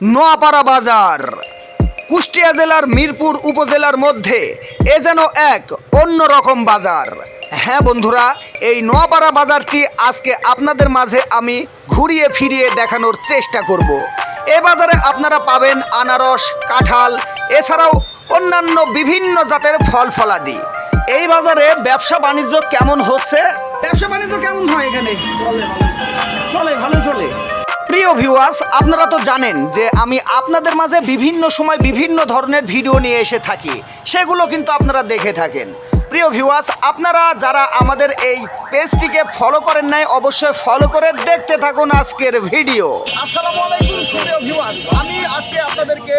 নোয়াপাড়া বাজার। কুষ্টিয়া জেলার মিরপুর উপজেলার মধ্যে এ যেন এক অন্য রকম বাজার। হ্যাঁ বন্ধুরা, এই নোয়াপাড়া বাজারটি আজকে আপনাদের মাঝে আমি ঘুরিয়ে ফিরিয়ে দেখানোর চেষ্টা করব। এ বাজারে আপনারা পাবেন আনারস, কাঁঠাল, এছাড়াও অন্যান্য বিভিন্ন জাতের ফল ফলাদি। এই বাজারে ব্যবসা বাণিজ্য কেমন হচ্ছে? ব্যবসা বাণিজ্য কেমন হয় এখানে? চলে, ভালো চলে। প্রিয় ভিউয়ার্স আপনারা তো জানেন যে আমি আপনাদের মাঝে বিভিন্ন সময় বিভিন্ন ধরনের ভিডিও নিয়ে এসে থাকি। সেগুলো কিন্তু আপনারা দেখে থাকেন। প্রিয় ভিউয়ার্স আপনারা যারা আমাদের এই পেজটিকে ফলো করেন নাই, অবশ্যই ফলো করে দেখতে থাকুন আজকের ভিডিও আসসালামু আলাইকুম প্রিয় ভিউয়ার্স আমি আজকে আপনাদেরকে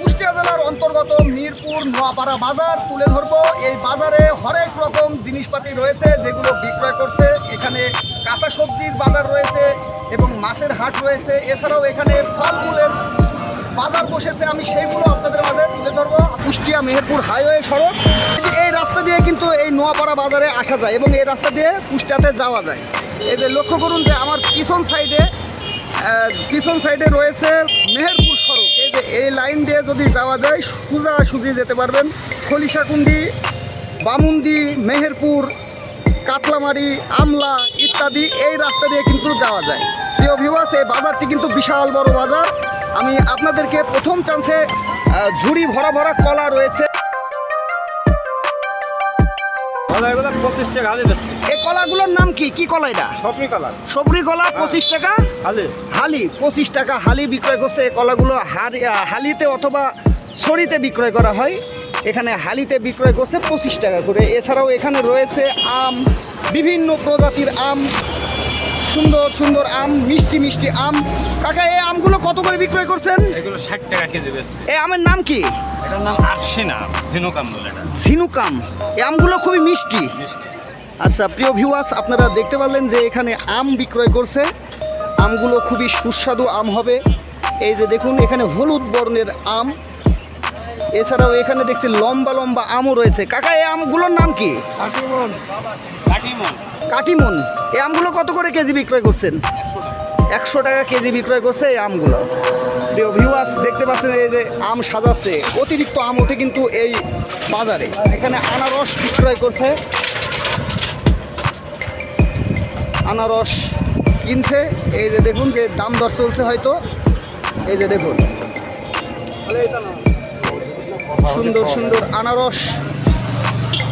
কুষ্টিয়া জেলার অন্তর্গত মিরপুর নোয়াপাড়া বাজার তুলে ধরবো। এই বাজারে হরেক রকম জিনিসপাতি রয়েছে যেগুলো বিক্রয় করছে। এখানে কাঁচা সবজির বাজার রয়েছে এবং মাছের হাট রয়েছে। এছাড়াও এখানে ফলমূলের বাজার বসেছে। আমি সেইগুলো আপনাদের মাঝে তুলে ধরবো। কুষ্টিয়া মেহেরপুর হাইওয়ে সড়ক। এই রাস্তা দিয়ে কিন্তু এই নোয়াপাড়া বাজারে আসা যায় এবং এই রাস্তা দিয়ে কুষ্টিয়াতে যাওয়া যায়। এই যে লক্ষ্য করুন যে আমার পিছন সাইডে পিছন সাইডে রয়েছে মেহেরপুর সড়ক। এই যে এই লাইন দিয়ে যদি যাওয়া যায়, সোজা সুজি যেতে পারবেন। খলিশাকুন্ডি বামুন্দি মেহেরপুর কাতলামারি আমলা ইত্যাদি এই রাস্তা দিয়ে কিন্তু যাওয়া যায়। প্রিয় ভিউয়ার্স এই বাজারটি কিন্তু বিশাল বড় বাজার। আমি আপনাদেরকে প্রথম চান্সে ঝুড়ি ভরা ভরা কলা রয়েছে। পঁচিশ টাকা এই কলাগুলোর নাম কি? কি কলা এটা? সবই কালার সবরি কলা পঁচিশ টাকা? হালি হালি পঁচিশ টাকা। হালি বিক্রয় করছে এই কলাগুলো হালিতে অথবা ছড়িতে বিক্রয় করা হয়। এখানে হালিতে বিক্রয় করছে পঁচিশ টাকা করে। এছাড়াও এখানে রয়েছে আম বিভিন্ন প্রজাতির আম সুন্দর সুন্দর আম মিষ্টি মিষ্টি আম। কাকা এই আমগুলো কত করে বিক্রয় করছেন? এগুলো ষাট টাকা কেজি বেশি এই আমের নাম কি? এটার নাম আরশিনা ঝিনুকাম বলে এটা। ঝিনুকাম। এই আমগুলো খুবই মিষ্টি। মিষ্টি। আচ্ছা প্রিয় ভিউয়ার্স আপনারা দেখতে পারলেন যে এখানে আম বিক্রয় করছে। আমগুলো খুবই সুস্বাদু আম হবে। এই যে দেখুন এখানে হলুদ বর্ণের আম। এছাড়াও এখানে দেখছি লম্বা লম্বা আমও রয়েছে। কাকা এই আমগুলোর নাম কি? কাটিমন। কাটিমন। কাটিমন। এই আমগুলো কত করে কেজি বিক্রয় করছেন? একশো টাকা কেজি বিক্রয় করছে এই আমগুলো। প্রিয় ভিউয়ার্স দেখতে পাচ্ছেন এই যে আম সাজাচ্ছে। অতিরিক্ত আম ওঠে কিন্তু এই বাজারে। এখানে আনারস বিক্রয় করছে। আনারস কিনছে। এই যে দেখুন যে দাম দর চলছে হয়তো। এই যে দেখুন। সুন্দর সুন্দর আনারস।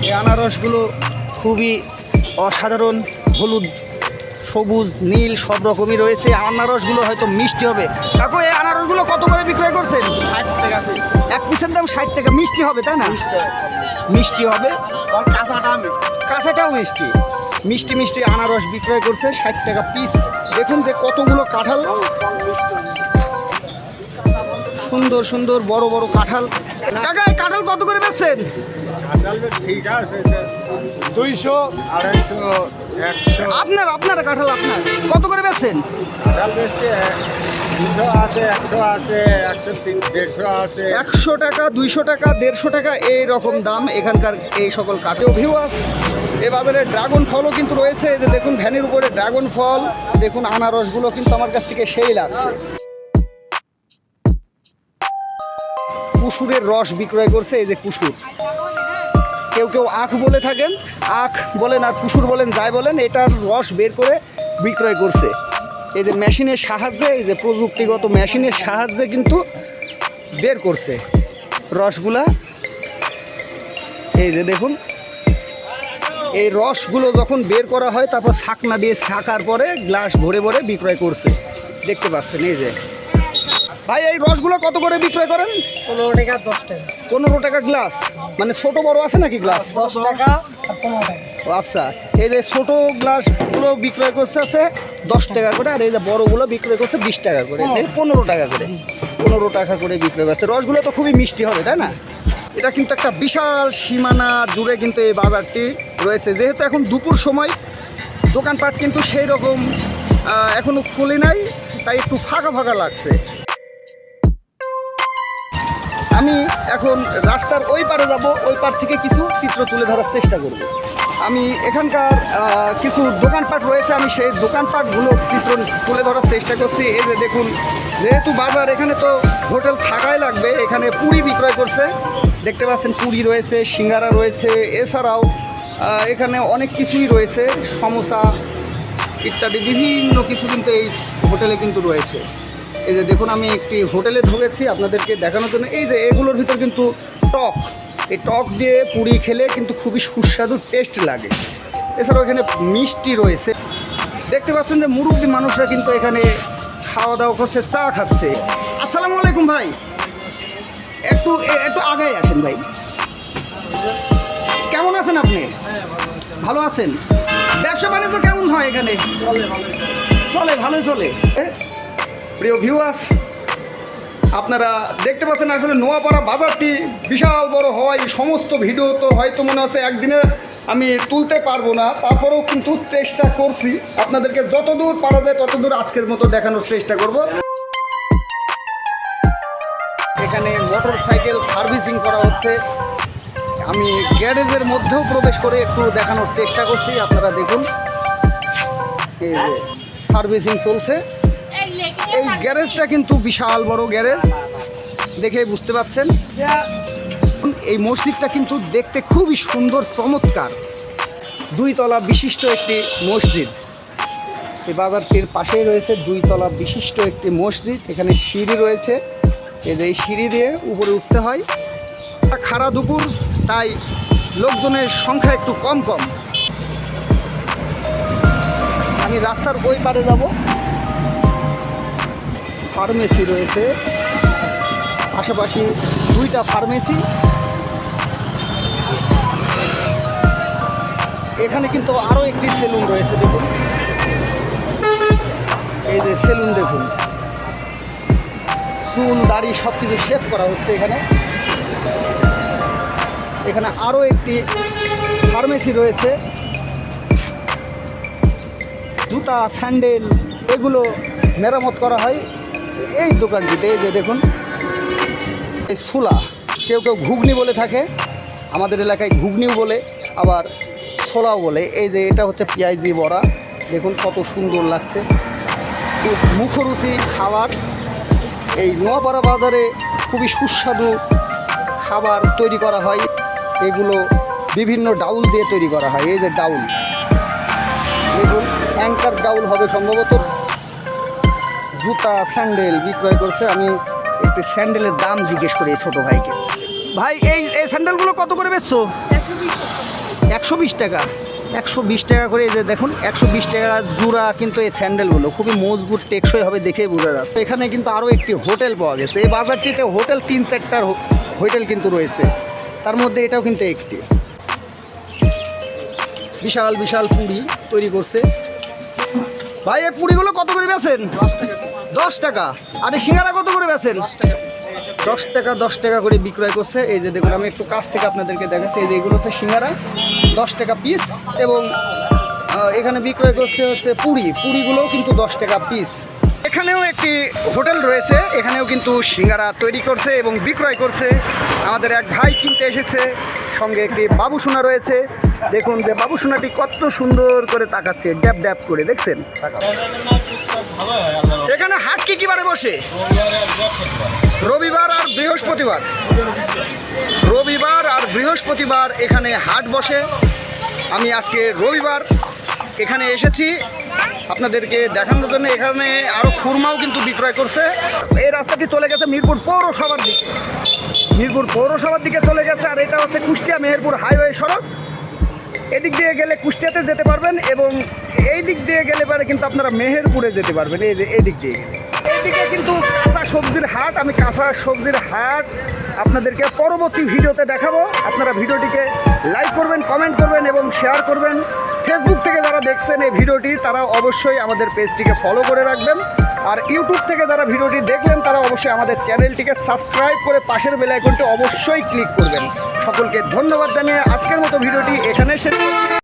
এই আনারসগুলো খুবই অসাধারণ হলুদ সবুজ নীল সব রকমই রয়েছে। আনারসগুলো হয়তো মিষ্টি হবে। কাকু এই আনারসগুলো কত করে বিক্রয় করছেন? ষাট টাকা এক পিসের দাম ষাট টাকা। মিষ্টি হবে তাই না? মিষ্টি হবে কাঁচাটাও মিষ্টি। মিষ্টি। মিষ্টি আনারস বিক্রয় করছে ষাট টাকা পিস দেখুন যে কতগুলো কাঁঠাল। সুন্দর সুন্দর বড় বড় কাঁঠাল। কাকা কাঁঠাল কত করে বেচছেন? ঠিক আছে দুইশো আড়াইশো একশো। আপনার আপনার কাঁঠাল আপনার কত করে বেচছেন? কাঁঠাল দুশো আছে একশো আছে একশো দেড়শো আছে। একশো টাকা দুইশো টাকা দেড়শো টাকা এই রকম দাম এখানকার এই সকল কাঠেও ভিউয়ার্স এ বাজারে ড্রাগন ফলও কিন্তু রয়েছে যে দেখুন ভ্যানের উপরে ড্রাগন ফল দেখুন আনারসগুলো কিন্তু আমার কাছ থেকে সেই লাগছে। কুসুরের রস বিক্রয় করছে এই যে কুসুর। কেউ কেউ আখ বলে থাকেন, আখ বলেন আর কুসুর বলেন, যাই বলেন, এটার রস বের করে বিক্রয় করছে। এই যে মেশিনের সাহায্যে, এই যে প্রযুক্তিগত মেশিনের সাহায্যে কিন্তু বের করছে রসগুলা। এই যে দেখুন, এই রসগুলো যখন বের করা হয়, তারপর ছাকনা দিয়ে ছাকার পরে গ্লাস ভরে ভরে বিক্রয় করছে। দেখতে পাচ্ছেন, এই যে। ভাই এই রসগুলো কত করে বিক্রয় করেন? পনেরো টাকা দশ টাকা। পনেরো টাকা গ্লাস। মানে ছোট বড় আছে নাকি গ্লাস? দশ টাকা পনেরো টাকা। আচ্ছা। এই যে ছোট গ্লাসগুলো বিক্রয় করছে আছে দশ টাকা করে আর এই যে বড়গুলো বিক্রয় করছে বিশ টাকা করে। এই পনেরো টাকা করে। পনেরো টাকা করে বিক্রয় করছে। রসগুলো তো খুবই মিষ্টি হবে তাই না? এটা কিন্তু একটা বিশাল সীমানা জুড়ে কিন্তু এই বাজারটি রয়েছে। যেহেতু এখন দুপুর সময় দোকানপাট কিন্তু সেই রকম এখনও এখনও খুলে নাই তাই একটু ফাঁকা ফাঁকা লাগছে। আমি এখন রাস্তার ওই পারে যাব, ওই পার থেকে কিছু চিত্র তুলে ধরার চেষ্টা করব। আমি এখানকার কিছু দোকানপাট রয়েছে, আমি সেই দোকানপাটগুলো চিত্র তুলে ধরার চেষ্টা করছি। এই যে দেখুন, যেহেতু বাজার, এখানে তো হোটেল থাকাই লাগবে, এখানে পুরি বিক্রয় করছে। দেখতে পাচ্ছেন, পুরি রয়েছে, সিঙ্গারা রয়েছে, এছাড়াও এখানে অনেক কিছুই রয়েছে, সমোসা ইত্যাদি, বিভিন্ন কিছু কিন্তু এই হোটেলে কিন্তু রয়েছে। এই যে দেখুন, আমি একটি হোটেলে ঢুকেছি আপনাদেরকে দেখানোর জন্য। এই যে এগুলোর ভিতর কিন্তু টক। এই টক দিয়ে পুরি খেলে কিন্তু খুবই সুস্বাদু টেস্ট লাগে। এছাড়াও এখানে মিষ্টি রয়েছে। দেখতে পাচ্ছেন যে মুরব্বী মানুষরা কিন্তু এখানে খাওয়া দাওয়া করছে, চা খাচ্ছে। আসসালামু আলাইকুম ভাই। একটু একটু আগায় আসেন ভাই। কেমন আছেন আপনি? ভালো আছেন? ব্যবসা বাণিজ্য কেমন হয় এখানে? চলে ভালো চলে। প্রিয় ভিউয়ার্স আপনারা দেখতে পাচ্ছেন আসলে নোয়াপাড়া বাজারটি বিশাল বড় হওয়ায় সমস্ত ভিডিও তো হয়তো মনে হচ্ছে একদিনে আমি তুলতে পারব না, তারপরেও কিন্তু চেষ্টা করছি। আপনাদেরকে যতদূর পারা যায় ততদূর আজকের মতো দেখানোর চেষ্টা করব। এখানে মোটর সাইকেল সার্ভিসিং করা হচ্ছে। আমি গ্যারেজের মধ্যেও প্রবেশ করে একটু দেখানোর চেষ্টা করছি, আপনারা দেখুন। এই যে সার্ভিসিং চলছে। এই গ্যারেজটা কিন্তু বিশাল বড় গ্যারেজ। দেখে বুঝতে পাচ্ছেন এই মসজিদটা কিন্তু দেখতে খুবই সুন্দর, চমৎকার। দুই তলা বিশিষ্ট একটি মসজিদ। এই বাজারটির পাশেই রয়েছে দুই তলা বিশিষ্ট একটি মসজিদ। এখানে সিঁড়ি রয়েছে। এই যে এই সিঁড়ি দিয়ে উপরে উঠতে হয়। খাড়া দুপুর, তাই লোকজনের সংখ্যা একটু কম কম। আমি রাস্তার ওই পারে যাব। ফার্মেসি রয়েছে। পাশাপাশি দুইটা ফার্মেসি। এখানে কিন্তু আরও একটি সেলুন রয়েছে, দেখুন। এই যে সেলুন, দেখুন। চুল, দাড়ি সব কিছু শেভ করা হচ্ছে এখানে। এখানে আরও একটি ফার্মেসি রয়েছে। জুতা, স্যান্ডেল, এগুলো মেরামত করা হয়। এই দোকানটিতে এই যে দেখুন, এই সুলা। কেউ কেউ ঘুগনি বলে থাকে, আমাদের এলাকায় ঘুগনিও বলে, আবার ছোলাও বলে। এই যে এটা হচ্ছে পেঁয়াজি বড়া। দেখুন কত সুন্দর লাগছে। খুব মুখরুচি খাবার। এই নোয়াপাড়া বাজারে খুবই সুস্বাদু খাবার তৈরি করা হয়। এগুলো বিভিন্ন ডাউল দিয়ে তৈরি করা হয়। এই যে ডাউল। দেখুন, অ্যাঙ্কার ডাউল হবে সম্ভবত। জুতা স্যান্ডেল বিক্রয় করছে। আমি একটি স্যান্ডেলের দাম জিজ্ঞেস করি এই ছোটো ভাইকে। ভাই এই এই স্যান্ডেলগুলো কত করে বেচছো? একশো বিশ টাকা। একশো বিশ টাকা করে এই যে দেখুন একশো বিশ টাকা জোড়া কিন্তু এই স্যান্ডেলগুলো খুবই মজবুত টেকসই হবে দেখেই বোঝা যাচ্ছে। এখানে কিন্তু আরও একটি হোটেল পাওয়া গেছে। এই বাজারটিতে হোটেল তিন চারটার হোটেল কিন্তু রয়েছে। তার মধ্যে এটাও কিন্তু একটি। বিশাল বিশাল পুরি তৈরি করছে। ভাই এই পুরিগুলো কত করে বেছেন দশ টাকা আর এই সিঙ্গারা কত করে বেছেন দশ টাকা দশ টাকা করে বিক্রয় করছে। এই যে দেখুন, আমি একটু কাছ থেকে আপনাদেরকে দেখাচ্ছি। এই যে এগুলো হচ্ছে সিঙ্গারা। দশ টাকা পিস এবং এখানে বিক্রয় করছে হচ্ছে পুরি। পুরিগুলোও কিন্তু দশ টাকা পিস এখানেও একটি হোটেল রয়েছে। এখানেও কিন্তু সিঙ্গারা তৈরি করছে এবং বিক্রয় করছে। আমাদের এক ভাই কিনতে এসেছে। সঙ্গে একটি বাবুসোনা রয়েছে। দেখুন যে বাবুসোনাটি কত সুন্দর করে তাকাচ্ছে, ড্যাব ড্যাব করে, দেখছেন? এখানে হাট কি কি বারে বসে? রবিবার আর বৃহস্পতিবার। রবিবার আর বৃহস্পতিবার এখানে হাট বসে। আমি আজকে রবিবার এখানে এসেছি। আপনাদেরকে দেখানোর জন্য এখানে আরও খুরমাও কিন্তু বিক্রয় করছে। এই রাস্তাটি চলে গেছে মিরপুর পৌরসভার দিকে। মিরপুর পৌরসভার দিকে চলে গেছে, আর এটা হচ্ছে কুষ্টিয়া মেহেরপুর হাইওয়ে সড়ক। এদিক দিয়ে গেলে কুষ্টিয়াতে যেতে পারবেন এবং এই দিক দিয়ে গেলে পরে কিন্তু আপনারা মেহেরপুরে যেতে পারবেন, এই যে এদিক দিয়ে গেলে। এদিকে কিন্তু কাঁচা সবজির হাট, আমি কাঁচা সবজির হাট আপনাদেরকে পরবর্তী ভিডিওতে দেখাবো। আপনারা ভিডিওটিকে লাইক করবেন কমেন্ট করবেন এবং শেয়ার করবেন। ফেসবুক থেকে যারা দেখছেন এই ভিডিওটি, তারা অবশ্যই আমাদের পেজটিকে ফলো করে রাখবেন। আর ইউটিউব থেকে যারা ভিডিওটি দেখলেন, তারা অবশ্যই আমাদের চ্যানেলটিকে সাবস্ক্রাইব করে পাশের বেল আইকনটি অবশ্যই ক্লিক করবেন। সকলকে ধন্যবাদ জানিয়ে আজকের মতো ভিডিওটি এখানে শেষ।